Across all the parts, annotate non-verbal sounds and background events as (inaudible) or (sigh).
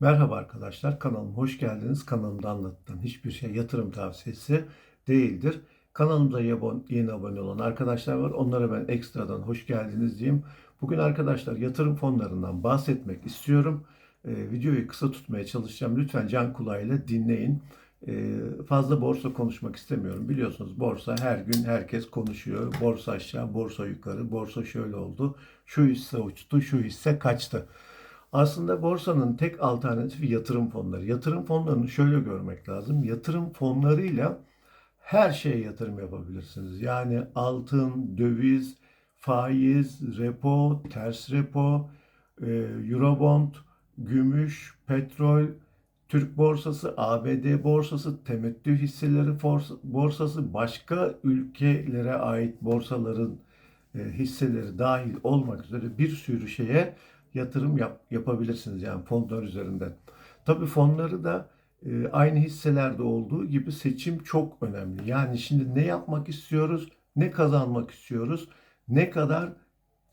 Merhaba arkadaşlar, kanalıma hoş geldiniz. Kanalımda anlattığım hiçbir şey yatırım tavsiyesi değildir. Kanalımıza yeni abone olan arkadaşlar var. Onlara ben ekstradan hoş geldiniz diyeyim. Bugün arkadaşlar yatırım fonlarından bahsetmek istiyorum. Ee, videoyu kısa tutmaya çalışacağım. Lütfen can kulağıyla dinleyin. Ee, fazla borsa konuşmak istemiyorum. Biliyorsunuz borsa her gün herkes konuşuyor. Borsa aşağı, borsa yukarı, borsa şöyle oldu. Şu hisse uçtu, şu hisse kaçtı. Aslında borsanın tek alternatifi yatırım fonları. Yatırım fonlarını şöyle görmek lazım. Yatırım fonlarıyla her şeye yatırım yapabilirsiniz. Yani altın, döviz, faiz, repo, ters repo, e, eurobond, gümüş, petrol, Türk borsası, ABD borsası, temettü hisseleri borsası, başka ülkelere ait borsaların e, hisseleri dahil olmak üzere bir sürü şeye yatırım yap, yapabilirsiniz yani fonlar üzerinden. Tabii fonları da e, aynı hisselerde olduğu gibi seçim çok önemli. Yani şimdi ne yapmak istiyoruz, ne kazanmak istiyoruz, ne kadar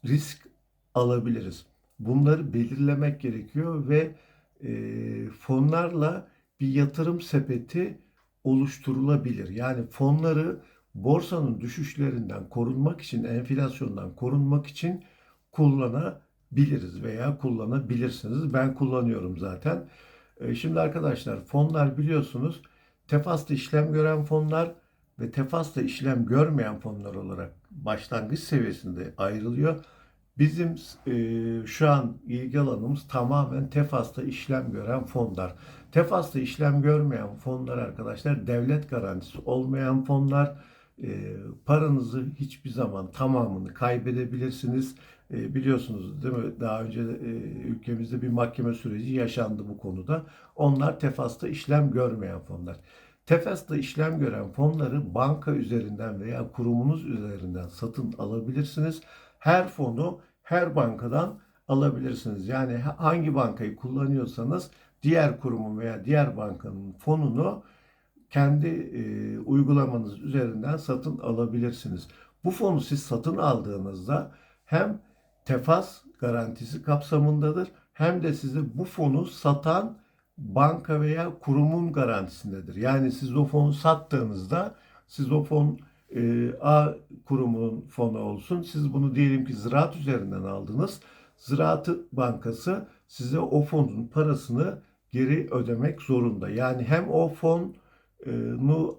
risk alabiliriz. Bunları belirlemek gerekiyor ve e, fonlarla bir yatırım sepeti oluşturulabilir. Yani fonları borsanın düşüşlerinden korunmak için, enflasyondan korunmak için kullanabiliriz veya kullanabilirsiniz. Ben kullanıyorum zaten. E, Şimdi arkadaşlar fonlar biliyorsunuz tefasla işlem gören fonlar ve tefasla işlem görmeyen fonlar olarak başlangıç seviyesinde ayrılıyor. Bizim e, şu an ilgi alanımız tamamen tefasla işlem gören fonlar. Tefasla işlem görmeyen fonlar arkadaşlar devlet garantisi olmayan fonlar. E, paranızı hiçbir zaman tamamını kaybedebilirsiniz. E, biliyorsunuz değil mi? Daha önce e, ülkemizde bir mahkeme süreci yaşandı bu konuda. Onlar tefasta işlem görmeyen fonlar. Tefasta işlem gören fonları banka üzerinden veya kurumunuz üzerinden satın alabilirsiniz. Her fonu her bankadan alabilirsiniz. Yani hangi bankayı kullanıyorsanız diğer kurumun veya diğer bankanın fonunu kendi e, uygulamanız üzerinden satın alabilirsiniz. Bu fonu siz satın aldığınızda hem tefas garantisi kapsamındadır hem de size bu fonu satan banka veya kurumun garantisindedir. Yani siz o fonu sattığınızda siz o fon e, A kurumunun fonu olsun. Siz bunu diyelim ki Ziraat üzerinden aldınız. Ziraat Bankası size o fonun parasını geri ödemek zorunda. Yani hem o fonu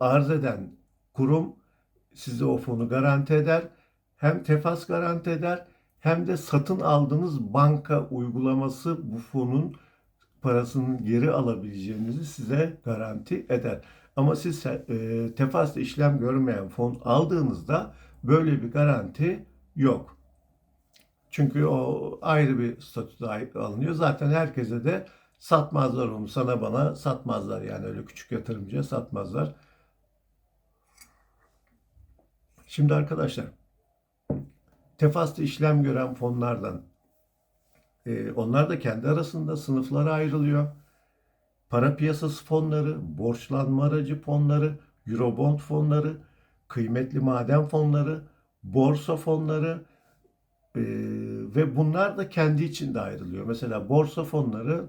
arz eden kurum size o fonu garanti eder. Hem tefas garanti eder hem de satın aldığınız banka uygulaması bu fonun parasının geri alabileceğinizi size garanti eder. Ama siz e, tefasla işlem görmeyen fon aldığınızda böyle bir garanti yok. Çünkü o ayrı bir statüde alınıyor. Zaten herkese de satmazlar onu. Sana bana satmazlar yani öyle küçük yatırımcıya satmazlar. Şimdi arkadaşlar tefasla işlem gören fonlardan e, onlar da kendi arasında sınıflara ayrılıyor. Para piyasası fonları, borçlanma aracı fonları, eurobond fonları, kıymetli maden fonları, borsa fonları e, ve bunlar da kendi içinde ayrılıyor. Mesela borsa fonları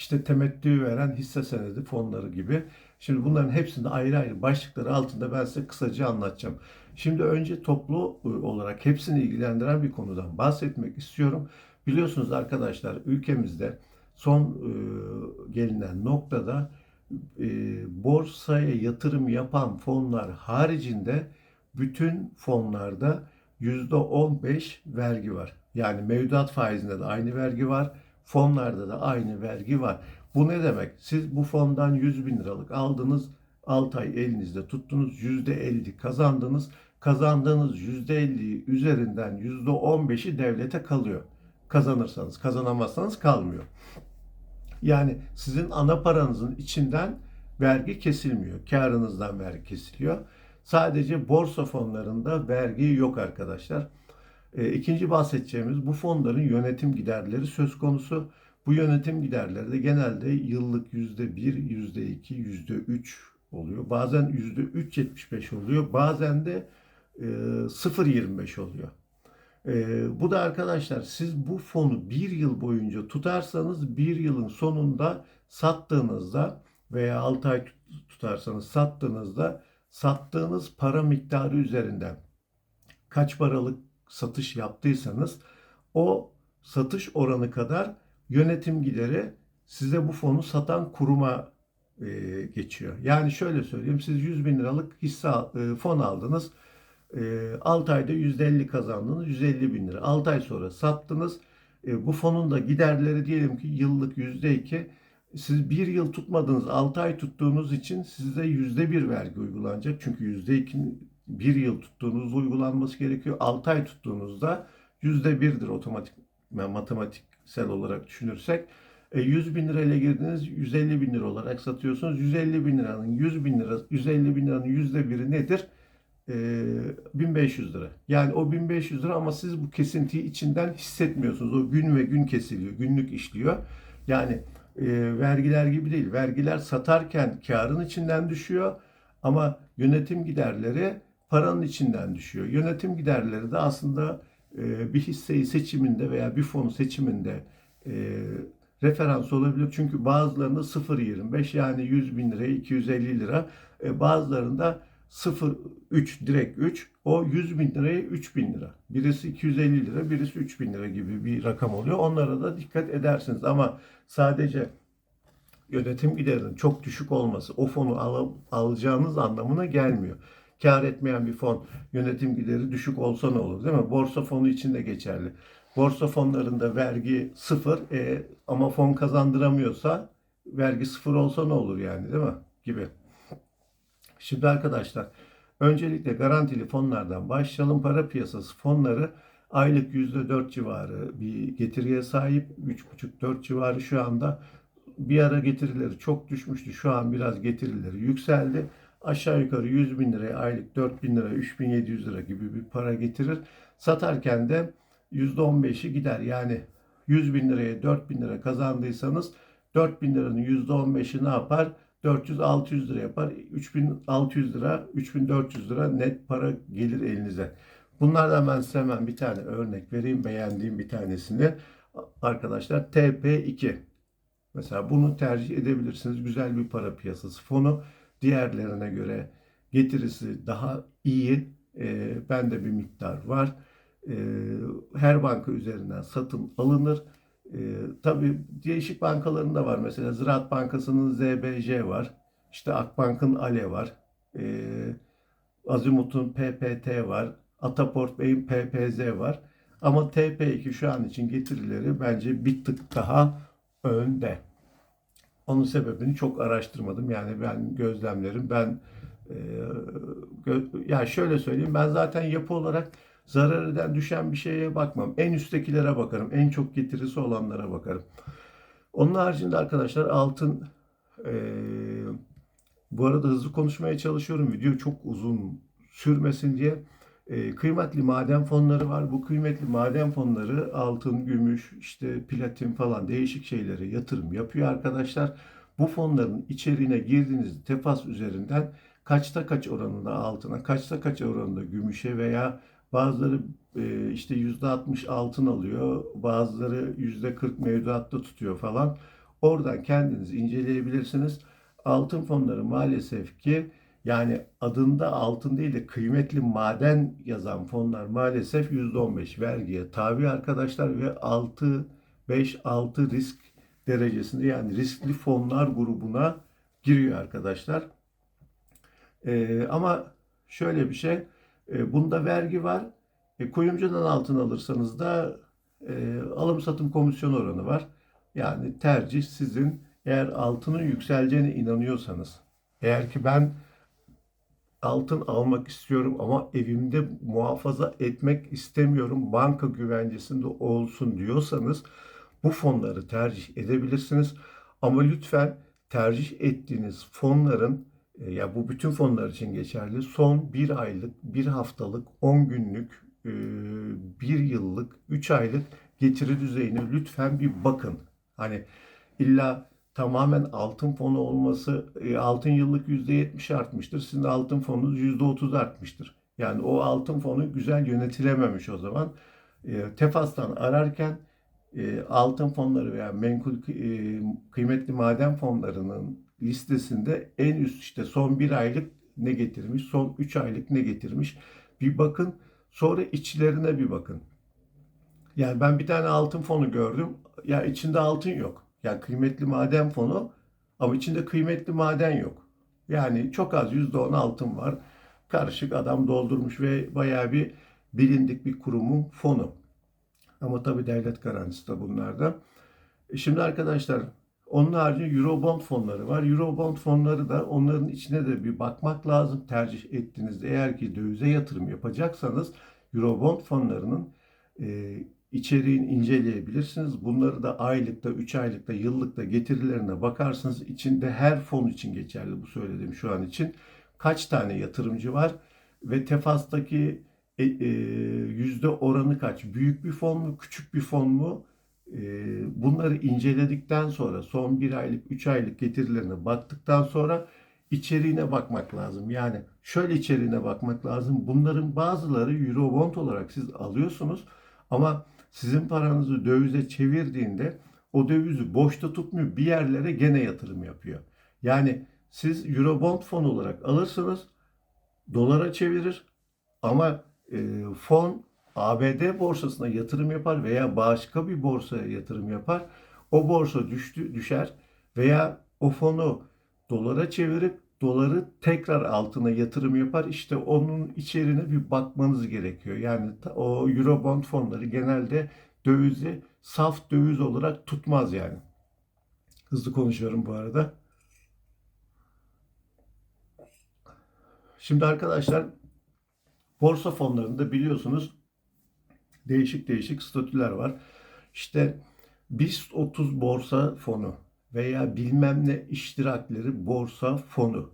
işte temettü veren hisse senedi fonları gibi. Şimdi bunların hepsinde ayrı ayrı başlıkları altında ben size kısaca anlatacağım. Şimdi önce toplu olarak hepsini ilgilendiren bir konudan bahsetmek istiyorum. Biliyorsunuz arkadaşlar ülkemizde son e, gelinen noktada e, borsaya yatırım yapan fonlar haricinde bütün fonlarda %15 vergi var. Yani mevduat faizinde de aynı vergi var. Fonlarda da aynı vergi var. Bu ne demek? Siz bu fondan 100 bin liralık aldınız. 6 ay elinizde tuttunuz. %50 kazandınız. Kazandığınız %50 üzerinden %15'i devlete kalıyor. Kazanırsanız, kazanamazsanız kalmıyor. Yani sizin ana paranızın içinden vergi kesilmiyor. Karınızdan vergi kesiliyor. Sadece borsa fonlarında vergi yok arkadaşlar. E, ikinci bahsedeceğimiz bu fonların yönetim giderleri söz konusu. Bu yönetim giderleri de genelde yıllık yüzde bir, yüzde iki, yüzde üç oluyor. Bazen yüzde üç yetmiş beş oluyor. Bazen de e, 0.25 oluyor. Ee, bu da arkadaşlar siz bu fonu bir yıl boyunca tutarsanız bir yılın sonunda sattığınızda veya 6 ay tut- tutarsanız sattığınızda sattığınız para miktarı üzerinden kaç paralık satış yaptıysanız o satış oranı kadar yönetim gideri size bu fonu satan kuruma e, geçiyor. Yani şöyle söyleyeyim siz 100 bin liralık hisse e, fon aldınız. E, 6 ayda %50 kazandınız 150 bin lira. 6 ay sonra sattınız. E, bu fonun da giderleri diyelim ki yıllık %2. Siz bir yıl tutmadınız 6 ay tuttuğunuz için size %1 vergi uygulanacak. Çünkü %2'nin bir yıl tuttuğunuz uygulanması gerekiyor. 6 ay tuttuğunuzda %1'dir otomatik matematiksel olarak düşünürsek. E, 100 bin lirayla girdiniz 150 bin lira olarak satıyorsunuz. 150 bin liranın 100 bin lira 150 bin liranın yüzde biri nedir? E, 1500 lira. Yani o 1500 lira ama siz bu kesintiyi içinden hissetmiyorsunuz. O gün ve gün kesiliyor. Günlük işliyor. Yani e, vergiler gibi değil. Vergiler satarken karın içinden düşüyor ama yönetim giderleri paranın içinden düşüyor. Yönetim giderleri de aslında e, bir hisseyi seçiminde veya bir fonu seçiminde e, referans olabilir. Çünkü bazılarında 0.25 yani 100 bin liraya 250 lira. E, bazılarında 0.3 direkt 3 o 100 bin liraya 3 bin lira. Birisi 250 lira birisi 3 bin lira gibi bir rakam oluyor. Onlara da dikkat edersiniz ama sadece yönetim giderinin çok düşük olması o fonu al, alacağınız anlamına gelmiyor. Kar etmeyen bir fon yönetim gideri düşük olsa ne olur değil mi? Borsa fonu için de geçerli. Borsa fonlarında vergi sıfır e, ama fon kazandıramıyorsa vergi sıfır olsa ne olur yani değil mi? Gibi. Şimdi arkadaşlar öncelikle garantili fonlardan başlayalım. Para piyasası fonları aylık %4 civarı bir getiriye sahip. 3,5-4 civarı şu anda. Bir ara getirileri çok düşmüştü. Şu an biraz getirileri yükseldi. Aşağı yukarı 100 bin liraya aylık 4 bin lira, 3700 lira gibi bir para getirir. Satarken de %15'i gider. Yani 100 bin liraya 4 bin lira kazandıysanız 4 bin liranın %15'i ne yapar? 400-600 lira yapar. 3600 lira, 3400 lira net para gelir elinize. Bunlardan ben size hemen bir tane örnek vereyim. Beğendiğim bir tanesini. Arkadaşlar TP2. Mesela bunu tercih edebilirsiniz. Güzel bir para piyasası fonu. Diğerlerine göre getirisi daha iyi. E, bende bir miktar var. E, her banka üzerinden satın alınır. E, tabii değişik bankalarında var. Mesela Ziraat Bankası'nın ZBC var. İşte Akbank'ın ALE var. E, Azimut'un PPT var. Ataport Bey'in PPZ var. Ama TP2 şu an için getirileri bence bir tık daha önde. Onun sebebini çok araştırmadım. Yani ben gözlemlerim ben e, gö- ya şöyle söyleyeyim ben zaten yapı olarak zarar eden düşen bir şeye bakmam. En üsttekilere bakarım. En çok getirisi olanlara bakarım. Onun haricinde arkadaşlar altın e, bu arada hızlı konuşmaya çalışıyorum. Video çok uzun sürmesin diye. E, kıymetli maden fonları var. Bu kıymetli maden fonları altın, gümüş, işte platin falan değişik şeylere yatırım yapıyor arkadaşlar. Bu fonların içeriğine girdiğiniz tefas üzerinden kaçta kaç oranında altına, kaçta kaç oranında gümüşe veya bazıları e, işte %60 altın alıyor, bazıları %40 mevduatta tutuyor falan. Oradan kendiniz inceleyebilirsiniz. Altın fonları maalesef ki yani adında altın değil de kıymetli maden yazan fonlar maalesef %15 vergiye tabi arkadaşlar ve 6 5 6 risk derecesinde yani riskli fonlar grubuna giriyor arkadaşlar. Ee, ama şöyle bir şey e, bunda vergi var. E, kuyumcudan altın alırsanız da e, alım satım komisyon oranı var. Yani tercih sizin. Eğer altının yükseleceğine inanıyorsanız, eğer ki ben altın almak istiyorum ama evimde muhafaza etmek istemiyorum, banka güvencesinde olsun diyorsanız bu fonları tercih edebilirsiniz. Ama lütfen tercih ettiğiniz fonların e, ya bu bütün fonlar için geçerli. Son bir aylık, bir haftalık, 10 günlük, e, bir yıllık, 3 aylık getiri düzeyine lütfen bir bakın. Hani illa tamamen altın fonu olması, e, altın yıllık %70 artmıştır. Sizin altın fonunuz %30 artmıştır. Yani o altın fonu güzel yönetilememiş o zaman. E, Tefas'tan ararken e, altın fonları veya menkul e, kıymetli maden fonlarının listesinde en üst işte son bir aylık ne getirmiş, son 3 aylık ne getirmiş bir bakın. Sonra içlerine bir bakın. Yani ben bir tane altın fonu gördüm. Ya içinde altın yok. Yani kıymetli maden fonu ama içinde kıymetli maden yok. Yani çok az %10 altın var. Karışık adam doldurmuş ve bayağı bir bilindik bir kurumun fonu. Ama tabii devlet garantisi de bunlarda. E Şimdi arkadaşlar onun haricinde Eurobond fonları var. Eurobond fonları da onların içine de bir bakmak lazım. Tercih ettiğinizde eğer ki dövize yatırım yapacaksanız Eurobond fonlarının e, içeriğini inceleyebilirsiniz. Bunları da aylıkta, 3 aylıkta, yıllıkta getirilerine bakarsınız. İçinde her fon için geçerli bu söylediğim şu an için. Kaç tane yatırımcı var ve Tefas'taki e, e, yüzde oranı kaç? Büyük bir fon mu, küçük bir fon mu? E, bunları inceledikten sonra son bir aylık, üç aylık getirilerine baktıktan sonra içeriğine bakmak lazım. Yani şöyle içeriğine bakmak lazım. Bunların bazıları Eurobond olarak siz alıyorsunuz ama sizin paranızı dövize çevirdiğinde o dövizi boşta tutmuyor. Bir yerlere gene yatırım yapıyor. Yani siz Eurobond fon olarak alırsınız, dolara çevirir ama e, fon ABD borsasına yatırım yapar veya başka bir borsaya yatırım yapar. O borsa düştü, düşer veya o fonu dolara çevirip doları tekrar altına yatırım yapar. İşte onun içeriğine bir bakmanız gerekiyor. Yani o Eurobond fonları genelde dövizi saf döviz olarak tutmaz yani. Hızlı konuşuyorum bu arada. Şimdi arkadaşlar borsa fonlarında biliyorsunuz değişik değişik statüler var. İşte BIST 30 borsa fonu veya bilmem ne iştirakleri borsa fonu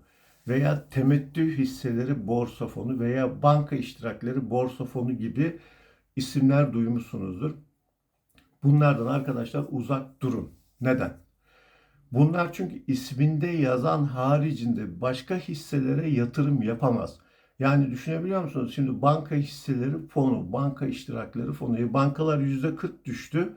veya temettü hisseleri borsa fonu veya banka iştirakleri borsa fonu gibi isimler duymuşsunuzdur. Bunlardan arkadaşlar uzak durun. Neden? Bunlar çünkü isminde yazan haricinde başka hisselere yatırım yapamaz. Yani düşünebiliyor musunuz? Şimdi banka hisseleri fonu, banka iştirakleri fonu. E, bankalar %40 düştü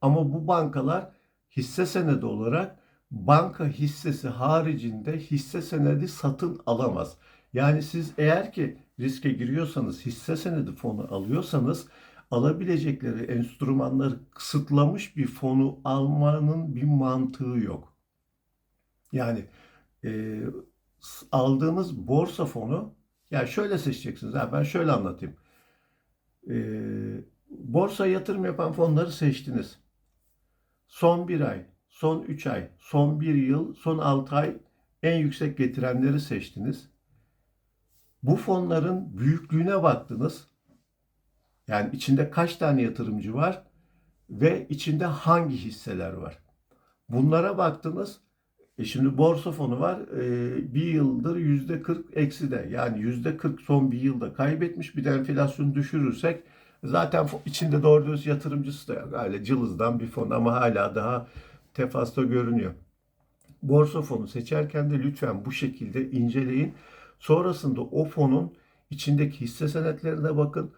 ama bu bankalar hisse senedi olarak banka hissesi haricinde hisse senedi satın alamaz. Yani siz eğer ki riske giriyorsanız, hisse senedi fonu alıyorsanız alabilecekleri enstrümanları kısıtlamış bir fonu almanın bir mantığı yok. Yani e, aldığınız borsa fonu ya şöyle seçeceksiniz. Ha, ben şöyle anlatayım. E, borsa yatırım yapan fonları seçtiniz. Son bir ay, son 3 ay, son bir yıl, son 6 ay en yüksek getirenleri seçtiniz. Bu fonların büyüklüğüne baktınız. Yani içinde kaç tane yatırımcı var ve içinde hangi hisseler var? Bunlara baktınız. E şimdi borsa fonu var. E, bir yıldır yüzde 40 eksi de. Yani yüzde 40 son bir yılda kaybetmiş. Bir de enflasyonu düşürürsek zaten içinde doğru düz yatırımcısı da yok. Öyle cılızdan bir fon ama hala daha tefasta görünüyor. Borsa fonu seçerken de lütfen bu şekilde inceleyin. Sonrasında o fonun içindeki hisse senetlerine bakın.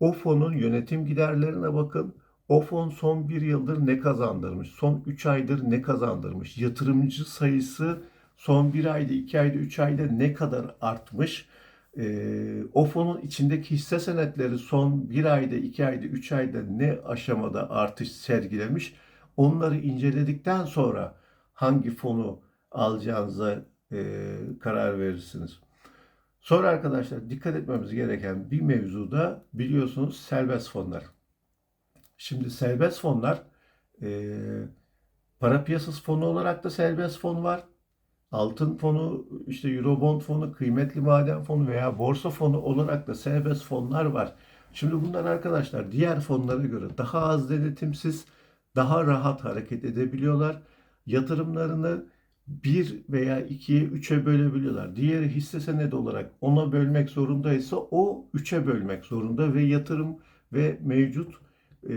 O fonun yönetim giderlerine bakın. O fon son bir yıldır ne kazandırmış? Son 3 aydır ne kazandırmış? Yatırımcı sayısı son bir ayda, 2 ayda, 3 ayda ne kadar artmış? Ee, o fonun içindeki hisse senetleri son bir ayda, 2 ayda, 3 ayda ne aşamada artış sergilemiş? Onları inceledikten sonra hangi fonu alacağınıza e, karar verirsiniz. Sonra arkadaşlar dikkat etmemiz gereken bir mevzuda biliyorsunuz serbest fonlar. Şimdi serbest fonlar e, para piyasası fonu olarak da serbest fon var. Altın fonu, işte Eurobond fonu, kıymetli maden fonu veya borsa fonu olarak da serbest fonlar var. Şimdi bunlar arkadaşlar diğer fonlara göre daha az denetimsiz, daha rahat hareket edebiliyorlar. Yatırımlarını bir veya ikiye, üçe bölebiliyorlar. Diğeri hisse senedi olarak ona bölmek zorundaysa o üçe bölmek zorunda ve yatırım ve mevcut e,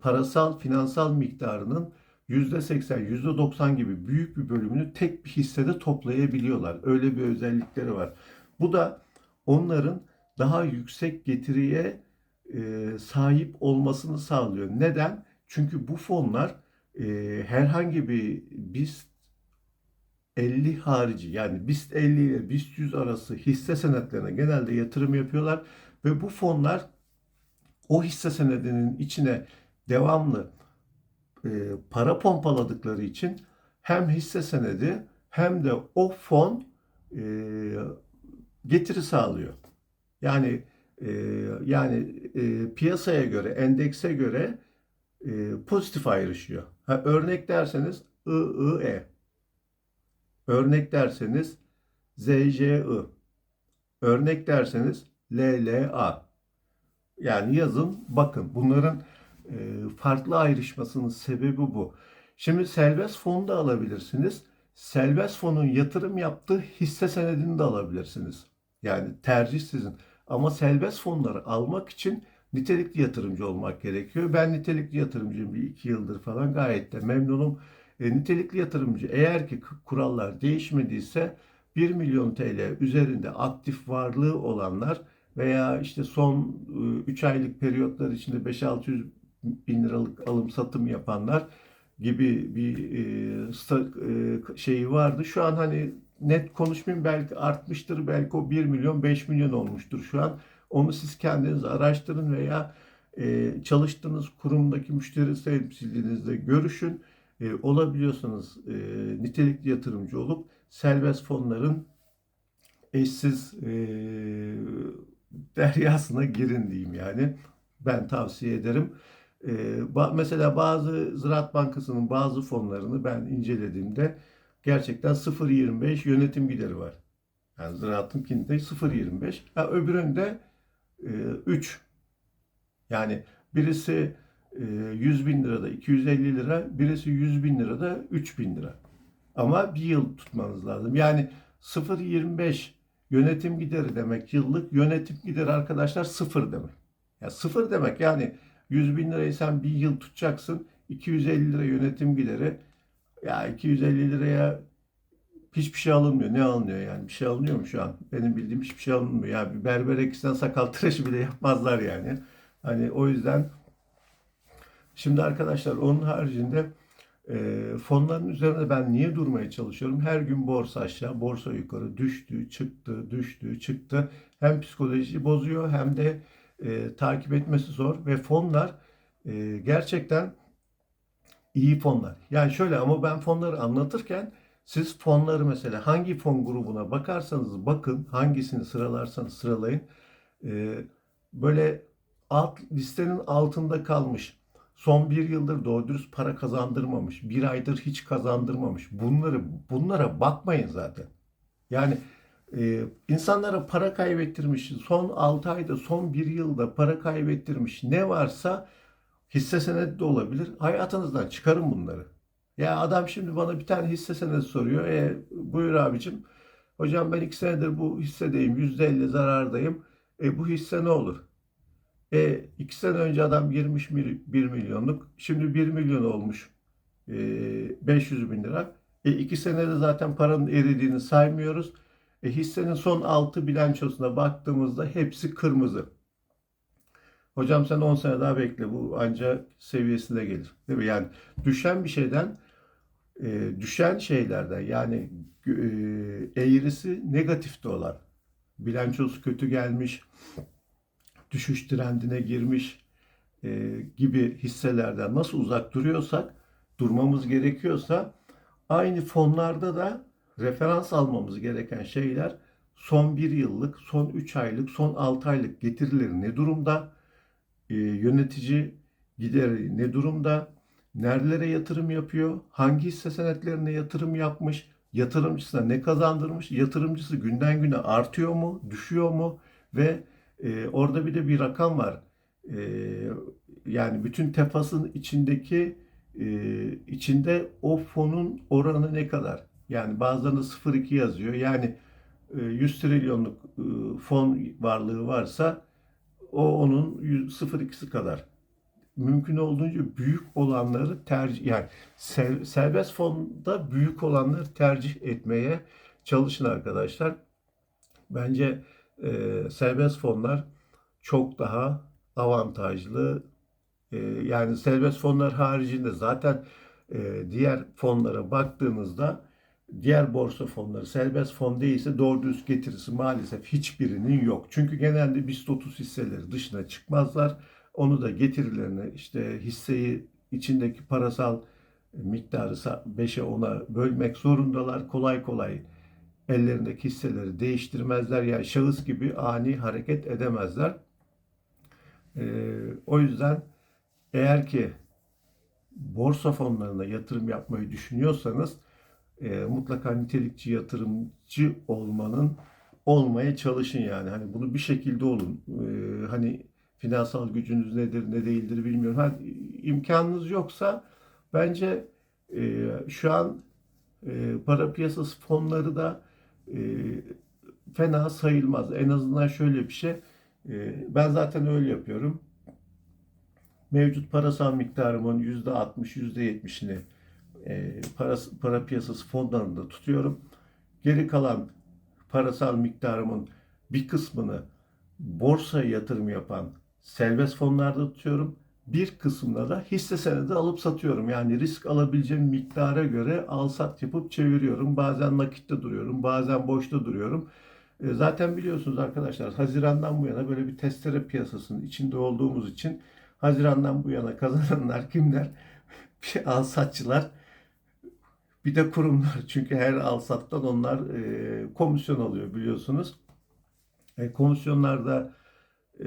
parasal, finansal miktarının %80, %90 gibi büyük bir bölümünü tek bir hissede toplayabiliyorlar. Öyle bir özellikleri var. Bu da onların daha yüksek getiriye e, sahip olmasını sağlıyor. Neden? Çünkü bu fonlar e, herhangi bir BIST 50 harici yani BIST 50 ile BIST 100 arası hisse senetlerine genelde yatırım yapıyorlar ve bu fonlar o hisse senedinin içine devamlı e, para pompaladıkları için hem hisse senedi hem de o fon e, getiri sağlıyor. Yani e, yani e, piyasaya göre, endekse göre e, pozitif ayrışıyor. Ha, örnek derseniz IIE. Örnek derseniz ZJI. Örnek derseniz LLA. Yani yazın bakın bunların farklı ayrışmasının sebebi bu. Şimdi serbest fonu da alabilirsiniz. Serbest fonun yatırım yaptığı hisse senedini de alabilirsiniz. Yani tercih sizin. Ama serbest fonları almak için nitelikli yatırımcı olmak gerekiyor. Ben nitelikli yatırımcıyım bir iki yıldır falan gayet de memnunum. E, nitelikli yatırımcı eğer ki kurallar değişmediyse 1 milyon TL üzerinde aktif varlığı olanlar veya işte son 3 aylık periyotlar içinde 5-600 bin liralık alım satım yapanlar gibi bir e, sta- e, şeyi vardı. Şu an hani net konuşmayayım belki artmıştır. Belki o 1 milyon 5 milyon olmuştur şu an. Onu siz kendiniz araştırın veya e, çalıştığınız kurumdaki müşteri temsilcinizle görüşün. E, olabiliyorsanız e, nitelikli yatırımcı olup serbest fonların eşsiz e, deryasına girin diyeyim yani. Ben tavsiye ederim. E, ba- mesela bazı Ziraat Bankası'nın bazı fonlarını ben incelediğimde gerçekten 0.25 yönetim gideri var. Yani Ziraat'ınkinde 0.25. Ha, öbüründe e, 3. Yani birisi e, 100 bin lirada 250 lira, birisi 100 bin lirada 3 bin lira. Ama bir yıl tutmanız lazım. Yani 0.25 yönetim gideri demek yıllık. Yönetim gideri arkadaşlar sıfır demek. Ya sıfır demek yani 100 bin lirayı sen bir yıl tutacaksın. 250 lira yönetim gideri. Ya 250 liraya hiçbir şey alınmıyor. Ne alınıyor yani? Bir şey alınıyor mu şu an? Benim bildiğim hiçbir şey alınmıyor. Ya bir berber eksen sakal tıraşı bile yapmazlar yani. Hani o yüzden şimdi arkadaşlar onun haricinde e, fonların üzerinde ben niye durmaya çalışıyorum? Her gün borsa aşağı, borsa yukarı düştü, çıktı, düştü, çıktı. Hem psikolojiyi bozuyor hem de e, takip etmesi zor ve fonlar e, gerçekten iyi fonlar. Yani şöyle ama ben fonları anlatırken siz fonları mesela hangi fon grubuna bakarsanız bakın hangisini sıralarsanız sıralayın e, böyle alt listenin altında kalmış son bir yıldır doğru dürüst para kazandırmamış bir aydır hiç kazandırmamış bunları bunlara bakmayın zaten. Yani e, insanlara para kaybettirmiş son 6 ayda son bir yılda para kaybettirmiş ne varsa hisse senedi de olabilir. Hayatınızdan çıkarın bunları. Ya adam şimdi bana bir tane hisse senedi soruyor. E, buyur abicim. Hocam ben iki senedir bu hissedeyim. %50 zarardayım. E, bu hisse ne olur? E, iki sene önce adam girmiş 1 milyonluk. Şimdi 1 milyon olmuş. E, 500 bin lira. E, iki senede zaten paranın eridiğini saymıyoruz. E, hissenin son 6 bilançosuna baktığımızda hepsi kırmızı. Hocam sen 10 sene daha bekle bu ancak seviyesine gelir. Değil mi? Yani düşen bir şeyden e, düşen şeylerden yani e, eğrisi negatifte olan bilançosu kötü gelmiş düşüş trendine girmiş e, gibi hisselerden nasıl uzak duruyorsak durmamız gerekiyorsa aynı fonlarda da referans almamız gereken şeyler son bir yıllık, son 3 aylık, son 6 aylık getirileri ne durumda? e, yönetici gideri ne durumda, nerelere yatırım yapıyor, hangi hisse senetlerine yatırım yapmış, yatırımcısına ne kazandırmış, yatırımcısı günden güne artıyor mu, düşüyor mu ve e, orada bir de bir rakam var. E, yani bütün tefasın içindeki e, içinde o fonun oranı ne kadar? Yani bazılarında 0.2 yazıyor. Yani e, 100 trilyonluk e, fon varlığı varsa o onun 0.2'si kadar. Mümkün olduğunca büyük olanları tercih yani serbest fonda büyük olanları tercih etmeye çalışın arkadaşlar. Bence e, serbest fonlar çok daha avantajlı. E, yani serbest fonlar haricinde zaten e, diğer fonlara baktığınızda diğer borsa fonları serbest fon değilse doğru düz getirisi maalesef hiçbirinin yok. Çünkü genelde BIST 30 hisseleri dışına çıkmazlar. Onu da getirilerini işte hisseyi içindeki parasal miktarı 5'e 10'a bölmek zorundalar. Kolay kolay ellerindeki hisseleri değiştirmezler. Yani şahıs gibi ani hareket edemezler. Ee, o yüzden eğer ki borsa fonlarına yatırım yapmayı düşünüyorsanız e, mutlaka nitelikçi yatırımcı olmanın olmaya çalışın yani. Hani bunu bir şekilde olun. E, hani finansal gücünüz nedir ne değildir bilmiyorum. Hani imkanınız yoksa bence e, şu an e, para piyasası fonları da e, fena sayılmaz. En azından şöyle bir şey. E, ben zaten öyle yapıyorum. Mevcut parasal miktarımın %60, %70'ini e, para, para piyasası fonlarında tutuyorum. Geri kalan parasal miktarımın bir kısmını borsaya yatırım yapan serbest fonlarda tutuyorum. Bir kısmında da hisse senedi alıp satıyorum. Yani risk alabileceğim miktara göre al sat yapıp çeviriyorum. Bazen nakitte duruyorum, bazen boşta duruyorum. E, zaten biliyorsunuz arkadaşlar Haziran'dan bu yana böyle bir testere piyasasının içinde olduğumuz için Haziran'dan bu yana kazananlar kimler? (laughs) Al satçılar bir de kurumlar. (laughs) Çünkü her al sattan onlar e, komisyon alıyor biliyorsunuz. E, komisyonlarda e,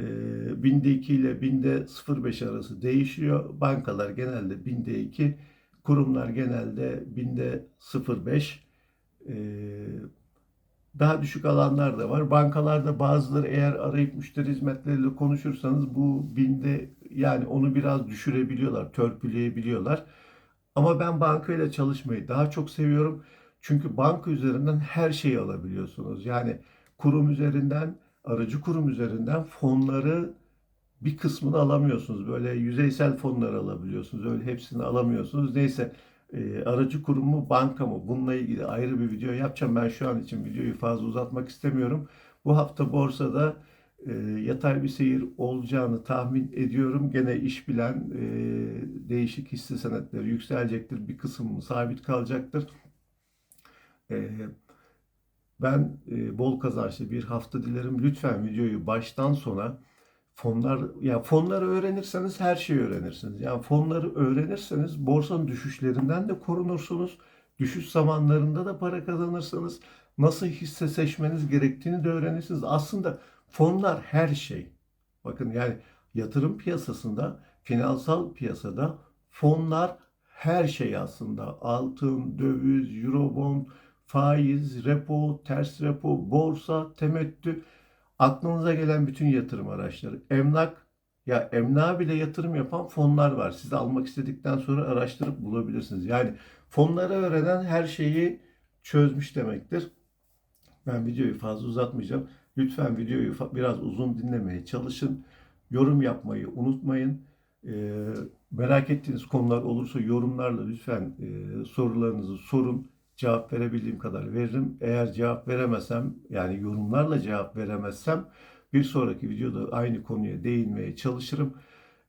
binde 2 ile binde 0,5 arası değişiyor. Bankalar genelde binde 2, kurumlar genelde binde 0,5. E, daha düşük alanlar da var. Bankalarda bazıları eğer arayıp müşteri hizmetleriyle konuşursanız bu binde yani onu biraz düşürebiliyorlar, törpüleyebiliyorlar. Ama ben bankayla çalışmayı daha çok seviyorum. Çünkü banka üzerinden her şeyi alabiliyorsunuz. Yani kurum üzerinden, aracı kurum üzerinden fonları bir kısmını alamıyorsunuz. Böyle yüzeysel fonları alabiliyorsunuz. Öyle hepsini alamıyorsunuz. Neyse e, aracı kurum mu banka mı bununla ilgili ayrı bir video yapacağım. Ben şu an için videoyu fazla uzatmak istemiyorum. Bu hafta borsada e, yatay bir seyir olacağını tahmin ediyorum. Gene iş bilen e, değişik hisse senetleri yükselecektir. Bir kısım sabit kalacaktır. E, ben e, bol kazançlı bir hafta dilerim. Lütfen videoyu baştan sona fonlar ya fonları öğrenirseniz her şeyi öğrenirsiniz. Yani fonları öğrenirseniz borsanın düşüşlerinden de korunursunuz. Düşüş zamanlarında da para kazanırsınız. Nasıl hisse seçmeniz gerektiğini de öğrenirsiniz. Aslında fonlar her şey. Bakın yani yatırım piyasasında, finansal piyasada fonlar her şey aslında. Altın, döviz, eurobond, faiz, repo, ters repo, borsa, temettü aklınıza gelen bütün yatırım araçları. Emlak ya emlağa bile yatırım yapan fonlar var. Siz almak istedikten sonra araştırıp bulabilirsiniz. Yani fonları öğrenen her şeyi çözmüş demektir. Ben videoyu fazla uzatmayacağım. Lütfen videoyu biraz uzun dinlemeye çalışın. Yorum yapmayı unutmayın. Ee, merak ettiğiniz konular olursa yorumlarla lütfen e, sorularınızı sorun cevap verebildiğim kadar veririm. Eğer cevap veremezsem yani yorumlarla cevap veremezsem bir sonraki videoda aynı konuya değinmeye çalışırım.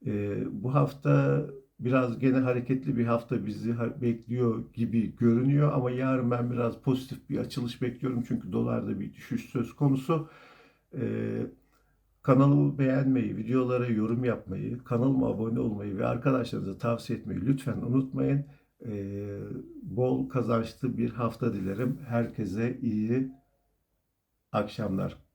Ee, bu hafta biraz gene hareketli bir hafta bizi bekliyor gibi görünüyor ama yarın ben biraz pozitif bir açılış bekliyorum çünkü dolarda bir düşüş söz konusu. Ee, kanalımı beğenmeyi, videolara yorum yapmayı, kanalıma abone olmayı ve arkadaşlarınıza tavsiye etmeyi lütfen unutmayın. Ee, bol kazançlı bir hafta dilerim. Herkese iyi akşamlar.